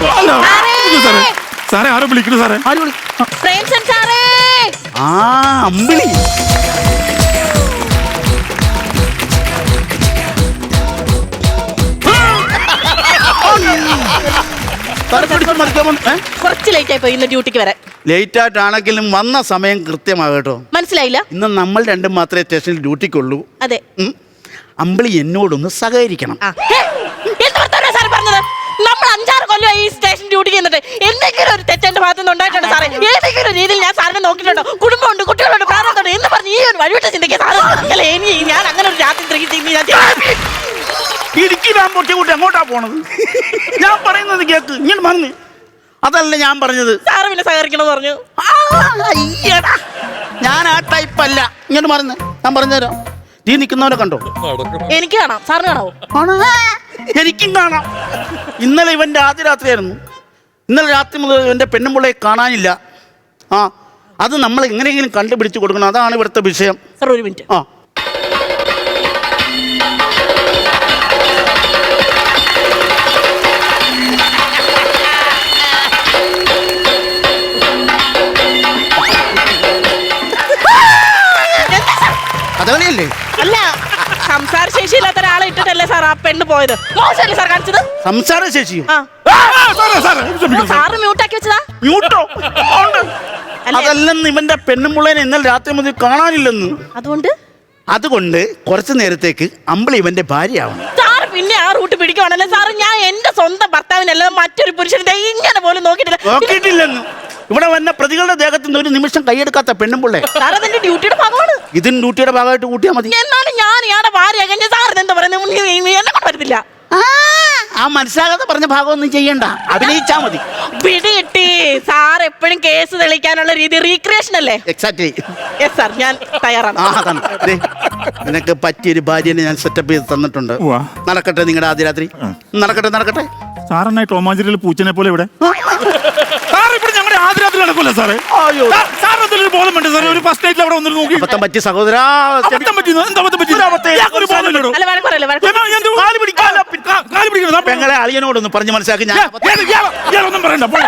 അല്ല! ഇത് സാറേ. സാറേ ആരോ വിളിക്കുന്നു സാറേ? പ്രേംസൻ സാറേ! ആ അമ്പിളി? കുറച്ച് ലേറ്റ് ആയി പോയി ഇന്ന് ഡ്യൂട്ടിക്ക് വരാൻ. ലേറ്റ് ആയിട്ടാണെങ്കിലും വന്ന സമയം കൃത്യമാകട്ടോ മനസ്സിലായില്ല? ഇന്ന് നമ്മൾ രണ്ടും മാത്രമേ സ്റ്റേഷനിൽ ഡ്യൂട്ടിക്കുള്ളൂ അതെ. ഉം. അമ്പിളി എന്നോടൊന്ന് സഹകരിക്കണം. ആ. ഹേ, നമ്മൾ അഞ്ചാറ് കൊല്ലം ഈ സ്റ്റേഷൻ ഡ്യൂട്ടി ചെയ്യുന്നത് എന്തെങ്കിലും ഒരു തെറ്റെന്റെ ഭാഗത്ത് നിന്ന് ഉണ്ടായിട്ടുണ്ട് സാറേ? ഏതെങ്കിലും രീതിയിൽ ഞാൻ സാറിനെ നോക്കിയിട്ടുണ്ടോ? കുടുംബമുണ്ട് കുട്ടികളുണ്ട് പ്രാരംഭമുണ്ട് എന്ന് പറഞ്ഞ് ഈ ഒരു വഴിവിട്ട ചിന്തിക്കാൻ സാറ് അല്ല ഇനി ഞാൻ അങ്ങനെ ഒരു രാത്രി ഞാൻ. ഇടുക്കി ഞാൻ പൊട്ടി കൂട്ടി അങ്ങോട്ടാ പോണത്? ഞാൻ പറയുന്നത് കേക്ക് ഇങ്ങനെ മറന്ന് അതല്ല ഞാൻ പറഞ്ഞത്. സാറ് പിന്നെ സഹകരിക്കണം പറഞ്ഞു. ഞാൻ ആ ടൈപ്പല്ല ഇങ്ങോട്ട് മറന്ന്. ഞാൻ പറഞ്ഞുതരാം. നീ നിൽക്കുന്നവനെ കണ്ടോ? എനിക്ക് കാണാം. സാറിന് കാണാവോ? എനിക്കും കാണാം. ഇന്നലെ ഇവന്റെ ആദ്യ രാത്രിയായിരുന്നു ഇന്നലെ രാത്രി മുതൽ ഇവന്റെ പെണ്ണുമ്പിള്ളയെ കാണാനില്ല. ആ അത് നമ്മൾ എങ്ങനെയെങ്കിലും കണ്ടുപിടിച്ച് കൊടുക്കണം. അതാണ് ഇവിടുത്തെ വിഷയം. സാർ ഒരു മിനിറ്റ്. ആ. കഥകളിയല്ലേ അല്ല സംസാര ശേഷിയില്ലാത്ത ഒരാളെ ഇട്ടിട്ടല്ലേ സാർ ആ പെണ്ണ് പോയത്? മോശമല്ലേ സാർ കാണിച്ചത്? സംസാര ശേഷിയോ ആ. സാറേ സാറേ സാറ് മ്യൂട്ടാക്കി വെച്ചതാ? മ്യൂട്ടോ ഉണ്ട്. ഇവന്റെ അതല്ലെന്ന് ഇവന്റെ പെണ്ണുമുള്ളേനെ ഇന്നലെ രാത്രി മുതൽ കാണാനില്ലെന്ന്. അതുകൊണ്ട്? അതുകൊണ്ട് കുറച്ചു നേരത്തേക്ക് അമ്പിളി ഇവന്റെ ഭാര്യയാവണം. സാർ പിന്നെ ആ റൂട്ട് പിടിക്കുവാണല്ലേ? സാർ ഞാൻ എന്റെ സ്വന്തം ഭർത്താവിനല്ല മറ്റൊരു പുരുഷനെ ദേ ഇങ്ങനെ പോലും നോക്കിയിട്ടില്ല. നോക്കിയിട്ടില്ലെന്ന്. ഇവിടെ വന്ന പ്രതികളുടെ ദേഹത്ത് നിന്ന് ഒരു നിമിഷം കൈയെടുക്കാത്ത പെണ്ണുമ്പിള്ളേ സാർ അതെന്റെ ഡ്യൂട്ടിയുടെ ഭാഗമാണ്. ഇതിൻ ഡ്യൂട്ടിയുടെ ഭാഗമായിട്ട് കൂട്ടിയാൽ മതി. എന്നാലും ഞാൻ ഇയാളുടെ ഭാര്യ ഞാൻ സാറിന് എന്താ പറയുന്നത് എന്നെ കൊണ്ട് പറ്റത്തില്ല ആ, ആ മനസ്സിലാകാതെ പറഞ്ഞ ഭാഗമൊന്നും ചെയ്യണ്ട. അഭിനയിച്ചാ മതി. പിടി കിട്ടി സാർ എപ്പോഴും കേസ് തെളിയിക്കാനുള്ള രീതി റീക്രിയേഷൻ അല്ലേ? എക്സാക്ട്ലി യെസ് സാർ ഞാൻ തയ്യാറാണ്. ആ അതാണ്. ദേ, നിനക്ക് പറ്റിയൊരു ഭാര്യനെ ഞാൻ സെറ്റപ്പ് ചെയ്ത് തന്നിട്ടുണ്ട്. ഉവ്വ. നടക്കട്ടെ നിങ്ങളുടെ ആദ്യ രാത്രി. നടക്കട്ടെ നടക്കട്ടെ. സാറെന്നായി ടോമാഞ്ചേരിയിൽ പൂച്ചനെ പോലെ ഇവിടെ? നടക്കൂല സാറേ അയ്യോ. സാർ- സാറിന് എന്തെങ്കിലും ബോധം വേണ്ട സാറേ ഒരു ഫസ്റ്റ് നൈറ്റിൽ അവിടെ വന്നിട്ട് നോക്കി അബദ്ധം പറ്റി സഹോദരാ അബദ്ധം പറ്റിയെന്നോ? എന്ത് അബദ്ധം പറ്റി? ഒരു അബദ്ധം. ഇയാൾക്കൊരു അല്ല വഴക്കുറല്ലേ എന്നാ വഴക്ക് എന്ത്? കാൽ പിടിക്കാൻ കാൽ പിടിക്കണം. പെങ്ങളെ അളിയനോടൊന്ന് പറഞ്ഞു മനസ്സിലാക്കി ഞാൻ ഒന്നും പറയണ്ട പോ.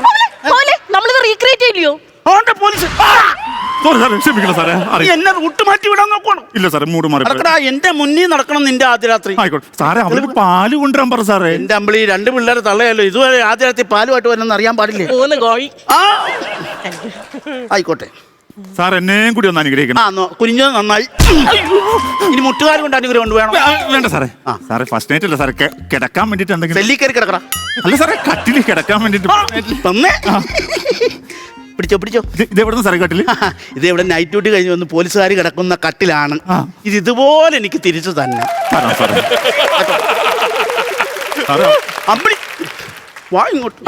പോലെ നമ്മളിത് റീക്രിയേറ്റ് ചെയ്യില്ലയോ പോലീസ് സോറി സാറേ ക്ഷമിക്കണം സാറേ. അറിയാം. എന്നെ റൂട്ട് മാറ്റി വിടാൻ നോക്കണം ഇല്ല സാറേ മൂട് മാറി. നടക്കടാ എന്റെ മുന്നിൽ നടക്കണം നിന്റെ ആദ്യ രാത്രി ആയിക്കോട്ടെ. സാറേ അവർക്ക് പാൽ കൊണ്ടുവരാൻ പറ സാറേ. എന്റെ അമ്പിളി രണ്ട് പിള്ളേരെ തള്ളയല്ലോ. ഇതുവരെ ആദ്യ രാത്രി പാലുമായിട്ട് വരുന്നെന്ന് അറിയാൻ പാടില്ലേ? മൂന്ന് കോഴി. ആ. ആയിക്കോട്ടെ. സാർ എന്നെയും കൂടി ഒന്ന് അനുഗ്രഹിക്കണം. ആ കുനിഞ്ഞത് നന്നായി. ഇനി മുട്ടുകാർ കൊണ്ട് അനുഗ്രഹം കൊണ്ട് വേണം? വേണ്ട സാറേ. ആ. സാറേ ഫസ്റ്റ് നൈറ്റ് അല്ല സാറേ? കിടക്കാൻ വേണ്ടിട്ട് എന്തെങ്കിലും ഡൽഹി കയറി കിടക്കടാ. അല്ല സാറേ കട്ടിൽ കിടക്കാൻ വേണ്ടിട്ട് തന്നേ. പിടിച്ചോ പിടിച്ചോ. ഇത് എവിടെ നിന്ന് സാറേ കട്ടിൽ? ഇത് ഇവിടെ നൈറ്റ് ഡ്യൂട്ടി കഴിഞ്ഞ് വന്ന് പോലീസുകാർ കിടക്കുന്ന കട്ടിലാണ്. ആ. ഇത് ഇതുപോലെ എനിക്ക് തിരിച്ചു തന്നെ അമ്പിളി വാ ഇങ്ങോട്ട്.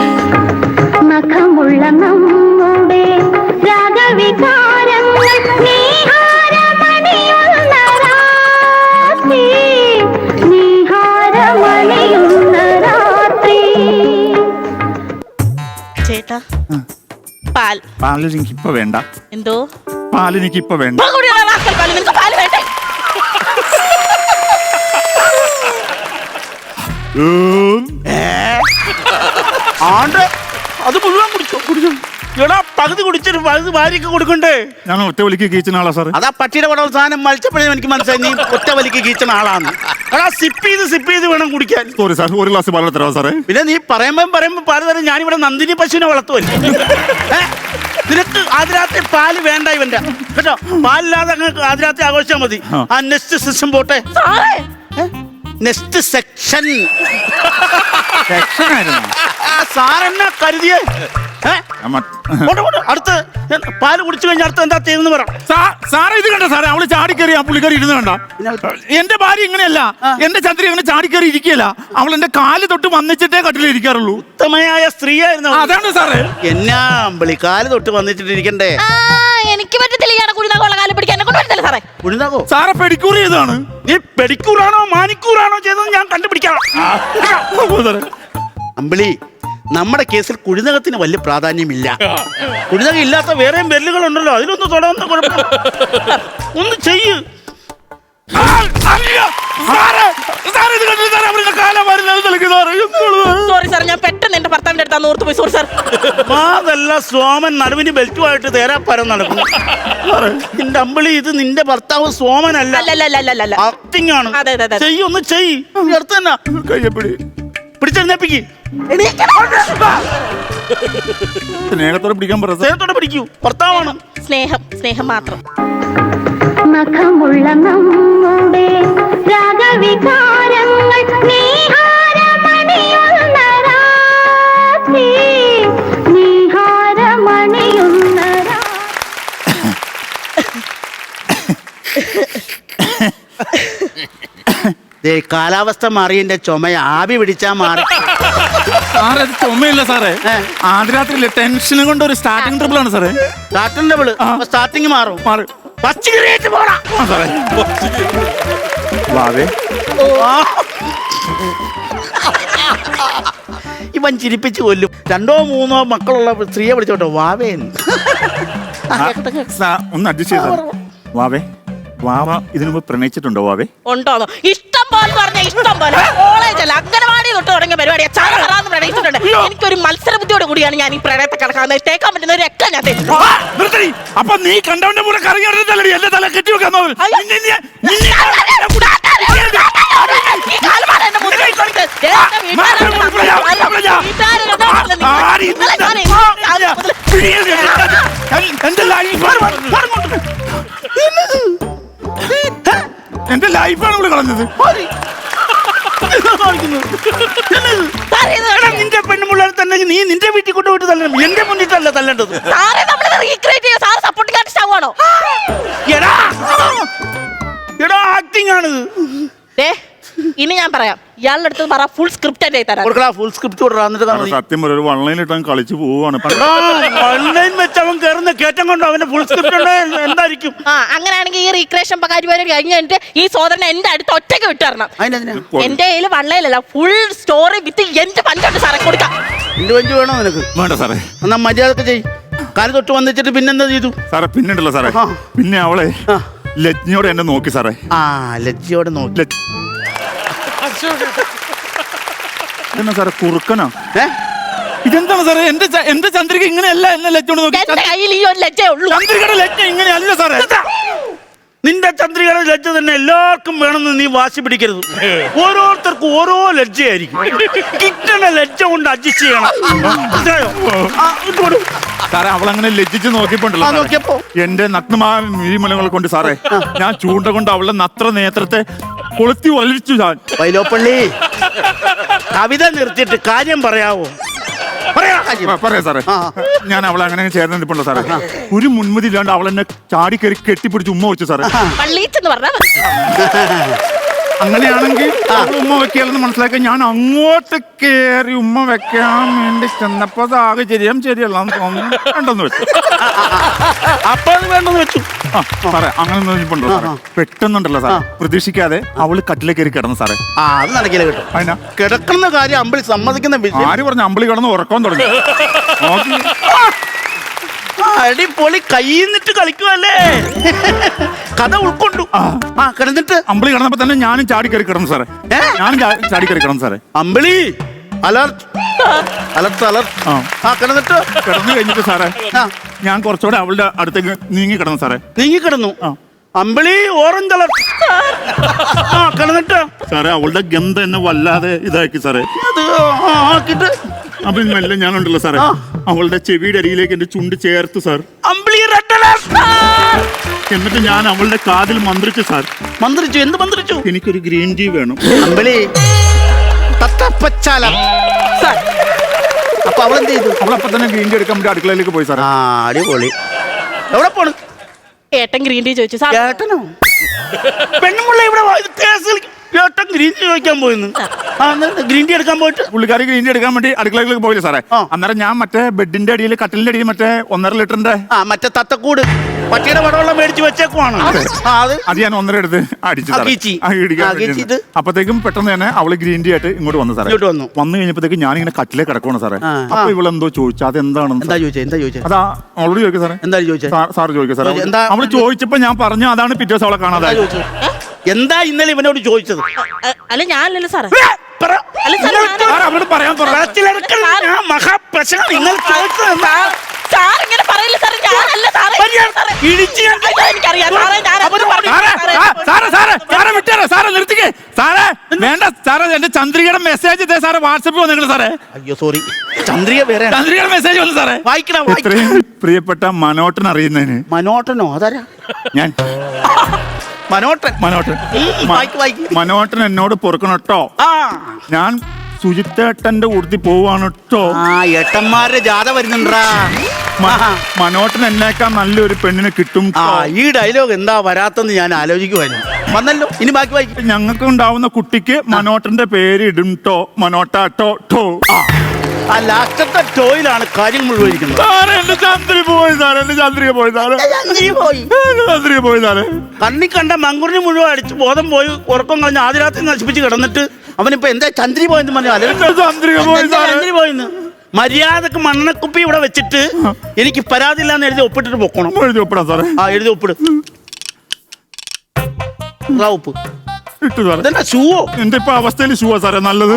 നഖമുള്ള നമ്മുടെ രാഗവികാരങ്ങൾ പാൽ. പാൽ എനിക്ക് ഇപ്പൊ വേണ്ട. എന്തോ? പാൽ എനിക്ക് ഇപ്പൊ വേണ്ട പാൽ കുടിയുള്ള റാസ്കൽ പാൽ നിനക്ക് പാൽ വേണ്ടേ? ഉം. ആണ്ട്? അത് മുഴുവൻ കുടിച്ചോ കുടിച്ചോ. എടാ പകുതി കുടിച്ചൊരു പകുതി ഭാര്യക്ക് കൊടുക്കണ്ടേ? ഞാൻ ഒറ്റ വലിക്ക് കീച്ചണ ആളാ സാറേ. അതാ പട്ടിയുടെ പടം സാധനം മലിച്ചപ്പോഴേ എനിക്ക് മനസ്സിലായി. നീ ഒറ്റ വലിക്ക് കീച്ചണ ആളാണ് എടാ സിപ്പ് ചെയ്ത് സിപ്പ് ചെയ്ത് വേണം കുടിക്കാൻ. സോറി സാർ ഒരു ഗ്ലാസ് പാൽ തരാം സാറേ? പിന്നെ നീ പറയുമ്പം പറയുമ്പോ പാൽ തരാം ഞാനിവിടെ നന്ദിനി പശുവിനെ വളർത്തുമല്ലേ? നിനക്ക് ആദ്യരാത്രി പാൽ വേണ്ട ഇവന്റെ. കേട്ടോ? പാലില്ലാതെ അങ്ങ് ആദ്യരാത്രി ആഘോഷിച്ചാൽ മതി. ആ. നെക്സ്റ്റ് സിസ്റ്റം പോട്ടെ. സാറേ നെക്സ്റ്റ് സെക്ഷൻ. രക്ഷനായിരുന്നോ? സാറെന്നാ കരുതിയേ. ഏ? പോട്ടെ. അടുത്ത് പാൽ കുടിച്ചു കഴിഞ്ഞാൽ അടുത്ത് എന്താ ചെയ്യുന്നത് പറ. സാറേ ഇത് കണ്ട സാറേ? അവൾ ചാടിക്കേറി ആ പുള്ളിക്കാരി ഇരുന്ന് കണ്ട? എന്റെ ഭാര്യ ഇങ്ങനെയല്ല. എന്റെ ചന്ദ്രി അങ്ങനെ ചാടിക്കേറി ഇരിക്കുകയല്ല. അവൾ എന്റെ കാൽ തൊട്ട് വന്നിച്ചിട്ടേ കട്ടിലിൽ ഇരിക്കാറുള്ളൂ. ഉത്തമയായ സ്ത്രീയായിരുന്നു അവൾ. അതാണ് സാറേ. എന്നാ അമ്പിളി കാൽ തൊട്ട് വന്നിട്ടിരിക്കണ്ടേ ആ എനിക്ക് പറ്റത്തില്ല. ഇയാളെ സാറേ സാറെ ചെയ്താണ് നീ മാനിക്കൂറാണോ ചെയ്തത് ഞാൻ കണ്ടുപിടിക്കാം അമ്പിളി നമ്മുടെ കേസിൽ കുഴിനകത്തിന് വലിയ പ്രാധാന്യമില്ല കുഴിനകം ഇല്ലാത്ത വേറെയും ബെല്ലുകളുണ്ടല്ലോ അതിലൊന്നും തുടങ്ങുന്ന കുഴപ്പം ഒന്ന് ചെയ്യ് സോറി സാർ ഞാൻ എന്റെ ഭർത്താവിന്റെ ഓർത്ത് പോയി. സോറി സാർ അതല്ല സോമൻ നടുവിന് ബെൽറ്റുമായിട്ട് തേരാപ്പരം നടക്കുന്നു. നിന്റെ അമ്പിളി ഇത് നിന്റെ ഭർത്താവ് സോമനല്ല അല്ല അല്ല അല്ല അല്ല അല്ല ആണ്. അതെ, അതെ, അതെ. ചെയ്യ് ഒന്ന് ചെയ്യ്. അടുത്ത് തന്നെ. കയ്യപ്പിടി പിടിച്ചെഴുന്നേപ്പിക്ക്. സ്നേഹത്തോടെ പിടിക്കാൻ പറ സാർ. സ്നേഹത്തോടെ പിടിക്കൂ. ഭർത്താവാണ്. സ്നേഹം സ്നേഹം മാത്രം. നഖമുള്ള നമ്മുടെ രാഗവികാരങ്ങൾ നീഹാരമണിയുന്ന കാലാവസ്ഥ മാറി എന്റെ ചുമ ആവി പിടിച്ചാ മാറി. സാറേ അത് ചുമയില്ല സാറേ. ആദ്യരാത്രിയില്ല ടെൻഷനും കൊണ്ട് ഒരു സ്റ്റാർട്ടിംഗ് ട്രിപ്പിൾ ആണ് സാറേ. സ്റ്റാർട്ടിംഗ് ട്രിപ്പിൾ സ്റ്റാർട്ടിംഗ് മാറും. മാറും. പച്ചക്കറിയായിട്ട് പോടാ സാറേ. വാവേ. ഇവൻ ചിരിപ്പിച്ച് കൊല്ലും. രണ്ടോ മൂന്നോ മക്കളുള്ള സ്ത്രീയെ വിളിച്ചോട്ടോ. വാവേന്ന്. സാ- ഒന്ന് അഡ്ജസ്റ്റ് ചെയ്തോ വാവേ. വാവ ഇതിനു മുമ്പ് പ്രണയിച്ചിട്ടുണ്ടോ വാവേ? ഉണ്ടോന്നോ? ഇഷ്ടം പോലെ പറഞ്ഞ ഇഷ്ടം പോലെ. കോളേജ് അല്ല അംഗനവാടി തൊട്ട് തുടങ്ങിയ പരിപാടിയാ. ചാറാന്ന് പ്രണയിച്ചിട്ടുണ്ട്. എനിക്കൊരു മത്സര ബുദ്ധിയോട് കൂടിയാണ് ഞാൻ ഈ പ്രണയത്തെ കിടക്കുന്നത് തേക്കാൻ പറ്റുന്നവരൊക്കെ ഞാൻ തേച്ചു നിർത്തടി. അപ്പൊ നീ കണ്ടവന്റെ കൂടെ കറങ്ങി എന്റെ തല കെട്ടി വെക്കാൻ ലൈഫാണ് ഇവിടെ കളഞ്ഞത്. നിന്റെ പെണ്ണുമുള്ള തന്നെ നീ നിന്റെ വീട്ടിൽ കൊണ്ടുപോയിട്ട് തല്ലണം. എന്റെ മുന്നിട്ടല്ല തല്ലേണ്ടത്. സാറേ നമ്മൾ റീക്രിയേറ്റ് ചെയ്യും. സാർ സപ്പോർട്ടിംഗ് ആർട്ടിസ്റ്റ് ആവുകയാണോ എടാ എടാ ആക്ടിംഗ് ആണിത്. ദേ ഇനി ഞാൻ പറയാം. ഇയാളുടെ അടുത്ത് പറ ഫുൾ സ്ക്രിപ്റ്റ് എന്റെ തരാം കൊടുക്കടാ ഫുൾ സ്ക്രിപ്റ്റ് കൊടുക്കാ എന്നിട്ട്. സത്യം ഒരു ഒരു വള്ളയിലിട്ടാൻ കളിച്ചു പോവാണ് ഓൺലൈൻ വെച്ച് അവൻ കയറുന്ന കയറ്റം കൊണ്ട് അവന്റെ ഫുൾ സ്ക്രിപ്റ്റ് ഉണ്ട് എന്തായിരിക്കും? ആ അങ്ങനെയാണെങ്കിൽ ഈ റീക്രിയേഷൻ പരിപാടി കഴിഞ്ഞ് കഴിഞ്ഞിട്ട് ഈ സോദരനെ എന്റെ അടുത്ത് ഒറ്റയ്ക്ക് വിട്ടു തരണം അതിനെന്തിനാ എന്റെ കയ്യിൽ വള്ളയിലല്ല ഫുൾ സ്റ്റോറി വിത്ത് എന്റെ പഞ്ചോട്ട് സാറെ കൊടുക്കാം. എന്റെ വഞ്ചി വേണോ നിനക്ക്? വേണ്ട സാറേ. എന്നാ മര്യാദയ്ക്ക് ചെയ് കാൽ തൊട്ട് വന്നിച്ചിട്ട് പിന്നെന്താ ചെയ്തു? സാറേ പിന്നെണ്ടല്ലോ സാറേ. ആ. പിന്നെ അവളെ ആ. ലജ്ഞയോടെ എന്നെ നോക്കി സാറേ. ആ ലജ്ജയോടെ നോക്കി. ലജ്- സാറേ കുറുക്കനാ? ഏ? ഇതെന്താണ് സാറേ? എന്റെ ച- എന്റെ ചന്ദ്രിക ഇങ്ങനെയല്ല എന്നെ ലജ്ജോട് നോക്കി. എന്റെ കയ്യിൽ ഈ ഒരു ലജ്ജയേ ഉള്ളൂ. ചന്ദ്രികയുടെ ലജ്ജ ഇങ്ങനെയല്ല സാറേ. നിന്റെ ചന്ദ്രികയുടെ ലജ്ജ തന്നെ എല്ലാവർക്കും വേണമെന്ന് നീ വാശി പിടിക്കരുത് ഓരോരുത്തർക്കും ഓരോ ലജ്ജയായിരിക്കും കിട്ടണ ലജ്ജ കൊണ്ട് അഡ്ജസ്റ്റ് ചെയ്യണം മനസ്സിലായോ? ആ, ഇങ്ങോട്ട്. സാറേ അവളങ്ങനെ ലജ്ജിച്ച് നോക്കിപ്പോണ്ടല്ലോ ആ, സാറേ. നോക്കിയപ്പോ? എന്റെ നഗ്നമായ മിഴിമലകൾ കൊണ്ട് സാറേ ഞാൻ ചൂണ്ട കൊണ്ട് അവളുടെ നത്ര നേത്രത്തെ കൊളുത്തി വലിച്ചു ഞാൻ വൈലോപ്പള്ളി കവിത നിർത്തിയിട്ട് കാര്യം പറയാവോ പറയാ. കാര്യം. പ- പറയാം സാറേ. ആ. ഞാൻ അവളെ അങ്ങനെ ചേർന്ന് നിൽപ്പുണ്ടോ സാറേ ഒരു മുൻമതി ഇല്ലാണ്ട് അവൾ എന്നെ ചാടി കയറി കെട്ടിപ്പിടിച്ച് ഉമ്മ വെച്ചു സാറേ. പള്ളീച്ചെന്ന് പറഞ്ഞാൽ മതി. അങ്ങനെയാണെങ്കിൽ ഉമ്മ വെക്കിയാലെന്ന് മനസ്സിലാക്കി ഞാൻ അങ്ങോട്ട് കയറി ഉമ്മ വെക്കാൻ വേണ്ടി ചെന്നപ്പോ സാഹചര്യം ശരിയല്ല തോന്നുന്നു. വേണ്ടെന്ന് വെച്ചു. അപ്പൊ അത് വേണ്ടെന്ന് വെച്ചു. സാറേ അങ്ങനെ പെട്ടെന്നുണ്ടല്ലോ സാർ പ്രതീക്ഷിക്കാതെ അവൾ കട്ടിലേ കയറി കിടന്നു സാറേ. ആ അത് നടക്കില്ല കേട്ടോ. അതിനാ കിടക്കുന്ന കാര്യം അമ്പിളി സമ്മതിക്കുന്ന വിഷയം ആര് പറഞ്ഞു അമ്പിളി കിടന്ന് ഉറക്കം തുടങ്ങി? നോക്കി. അടിപൊളി കൈന്നിട്ട് കളിക്കുവല്ലേ? കഥ ഉൾക്കൊണ്ടു. ആ. കിടന്നിട്ട്. അമ്പിളി കിടന്നപ്പോ തന്നെ ഞാനും ചാടി കയറി കിടന്നു സാറേ. ഏ? ഞാനും ചാ- ചാടി കയറി കിടന്നു സാറേ. അമ്പിളി അലർട്ട്. Alert alert. ആ. ആ കിടന്നിട്ട്. കിടന്നു കഴിഞ്ഞിട്ട് സാറേ ആ. ഞാൻ കുറച്ചുകൂടെ അവളുടെ അടുത്തേക്ക് നീങ്ങി കിടന്നു സാറേ. നീങ്ങി കിടന്നു. അമ്പിളി ഓറഞ്ച് അലർട്ട് ആ കിടന്നിട്ട്. സാറേ അവളുടെ ഗന്ധം എന്നെ വല്ലാതെ ഇതാക്കി സാറേ. ആക്കിട്ട് ആ, ആക്കിയിട്ട്. അപ്പൊ മെല്ലെ ഞാനുണ്ടല്ലോ സാറേ. ആ. അവളുടെ ചെവിയുടെ അരിയിലേക്ക് എന്റെ ചുണ്ട് ചേർത്ത് സാർ. എന്നിട്ട് ഞാൻ അവളുടെ കാതിൽ മന്ത്രിച്ചു സാർ. മന്ത്രിച്ചു? എന്ത് മന്ത്രിച്ചു? എനിക്കൊരു ഗ്രീൻ ടീ വേണം. അമ്പിളി. തത്തപ്പച്ചാല. സാർ. അപ്പൊ അവളെന്ത് ചെയ്തു? അവളപ്പൊ തന്നെ ഗ്രീൻ ടീ എടുക്കാൻ വേണ്ടി അടുക്കളയിലേക്ക് പോയി സാർ ആ അടിപൊളി. എവിടെ പോണ്? ഏട്ടൻ ഗ്രീൻ ടീ ചോദിച്ചു സാർ. ഏട്ടനോ? പെണ്ണുമുള്ള ഇവിടെ കളിക്കും. ഗ്രീൻ ടീ ചോദിക്കാൻ പോയിന്ന്. ആ. ഗ്രീൻ ടീ എടുക്കാൻ പോയിട്ട്. പുള്ളിക്കാരി ഗ്രീൻ ടീ എടുക്കാൻ വേണ്ടി അടുക്കളയിലേക്ക് പോയില്ല സാറേ? ആ. അന്നേരം ഞാൻ മറ്റേ ബെഡിന്റെ അടിയിൽ കട്ടിലിന്റെ അടിയിൽ മറ്റേ ഒന്നര ലിറ്ററിന്റെ ആ മറ്റേ തത്തക്കൂട്. പട്ടിയുടെ വടവെള്ളം മേടിച്ച് വെച്ചേക്കുവാണ്. ആ അത്. അത് ഞാൻ ഒന്നര എടുത്ത് അടിച്ചു ആ, സാറേ. കീച്ചി. ആ, ഇടിക്കാൻ ആ, വേണ്ടി കീച്ചിട്ട്? അപ്പോഴത്തേക്കും പെട്ടെന്ന് തന്നെ അവൾ ഗ്രീൻ ടീ ആയിട്ട് ഇങ്ങോട്ട് വന്നു സാറേ. ഇങ്ങോട്ട് വന്നു. വന്നു കഴിഞ്ഞപ്പോഴത്തേക്ക് ഞാനിങ്ങനെ കട്ടിലേ കിടക്കുവാണ് സാറേ. ആ. അപ്പൊ ഇവളെന്തോ ചോദിച്ചു. അതെന്താണെന്ന് എന്താ ചോദിച്ചേ? എന്താ ചോദിച്ചേ? അതാ അവളോട് ചോദിക്കും സാറേ. എന്താ ചോദിച്ചേ? സാർ ചോദിക്കും സാറേ. എന്താ- അവൾ ചോദിച്ചപ്പോ ഞാൻ പറഞ്ഞു അതാണ് പിറ്റേ ദിവസം അവളെ കാണാതെ കാണാതായത് ചോദിച്ചേ? എന്താ ഇന്നലെ ഇവനോട് ചോദിച്ചത്? അല്ല ഞാനല്ലല്ലോ സാറേ. പറയാൻ. ഞാൻ മഹാപ്രശ്നം നിങ്ങൾ? സാർ ഇങ്ങനെ പറയില്ല സാറേ ഞാനല്ല സാറേ. സാറേ. എനിക്കറിയാം. സാറേ. സാറേ സാറേ, സാറേ സാറേ സാറേ വിട്ടേരെ? സാറേ നിർത്തിക്കേ. സാറേ വേണ്ട സാറേ എന്റെ ചന്ദ്രികയുടെ മെസ്സേജ് ഇതേ സാറേ വാട്സപ്പിൽ വന്നിട്ടുണ്ട് സാറേ. അയ്യോ സോറി ചന്ദ്രിക വേറെ ചന്ദ്രികയുടെ മെസ്സേജ് വന്നു സാറേ. വായിക്കണം വായിക്കണം ഇത്രയും പ്രിയപ്പെട്ട മനോട്ടൻ അറിയുന്നതിന് മനോട്ടനോ? അതാരാ? ഞാൻ മനോട്ടൻ. മനോട്ടൻ. ഉം, വായിക്ക്, വായിക്ക്. മനോട്ടൻ എന്നോട് പൊറുക്കണം കേട്ടോ ആ. ഞാൻ സുജിത്തേട്ടന്റെ കൂടുതൽ പോവാണ് കേട്ടോ ആ ഏട്ടന്മാരുടെ ജാഥ വരുന്നുണ്ടാ മ- മനോട്ടൻ എന്നേക്കാൾ നല്ലൊരു പെണ്ണിനെ കിട്ടും ആ ഈ ഡയലോഗ് എന്താ വരാത്തെന്ന് ഞാൻ ആലോചിക്കുമായിരുന്നു വന്നല്ലോ ഇനി ബാക്കി വായിക്കും. ഞങ്ങൾക്ക് ഉണ്ടാവുന്ന കുട്ടിക്ക് മനോട്ടന്റെ പേര് ഇടും ട്ടോ. മനോട്ടാട്ടോ ടോ ആ. ആ ലാസ്റ്റത്തെ ടോയിലാണ് കാര്യം മുഴുവൻ ഇരിക്കുന്നത് സാറേ എന്റെ ചന്ദ്രി പോയി സാറേ എന്റെ ചന്ദ്രിക പോയി സാറേ. ചന്ദ്രി പോയി. എന്റെ ചന്ദ്രിക പോയി സാറേ. കണ്ണി കണ്ട മങ്കുറിന് മുഴുവൻ അടിച്ച് ബോധം പോയി ഉറക്കം കളഞ്ഞ് ആദ്യ രാത്രി നശിപ്പിച്ച് കിടന്നിട്ട് അവനിപ്പോ എന്താ ചന്ദ്രി പോയെന്ന് പറഞ്ഞു അല്ലെ എന്റെ ചന്ദ്രിക പോയി സാറേ. ചന്ദ്രി പോയിന്ന്. മര്യാദയ്ക്ക് മണ്ണക്കുപ്പി ഇവിടെ വെച്ചിട്ട് എനിക്ക് പരാതി ഇല്ലാന്ന് എഴുതി ഒപ്പിട്ടിട്ട് പൊക്കണം. എഴുതി ഒപ്പിടാം സാറേ. ആ എഴുതി ഒപ്പിട്. ഉപ്പ്. ഇട്ടു സാറേ. ഷൂവോ? എന്റെ ഇപ്പൊ അവസ്ഥയിൽ ഷൂവാ സാറേ നല്ലത്.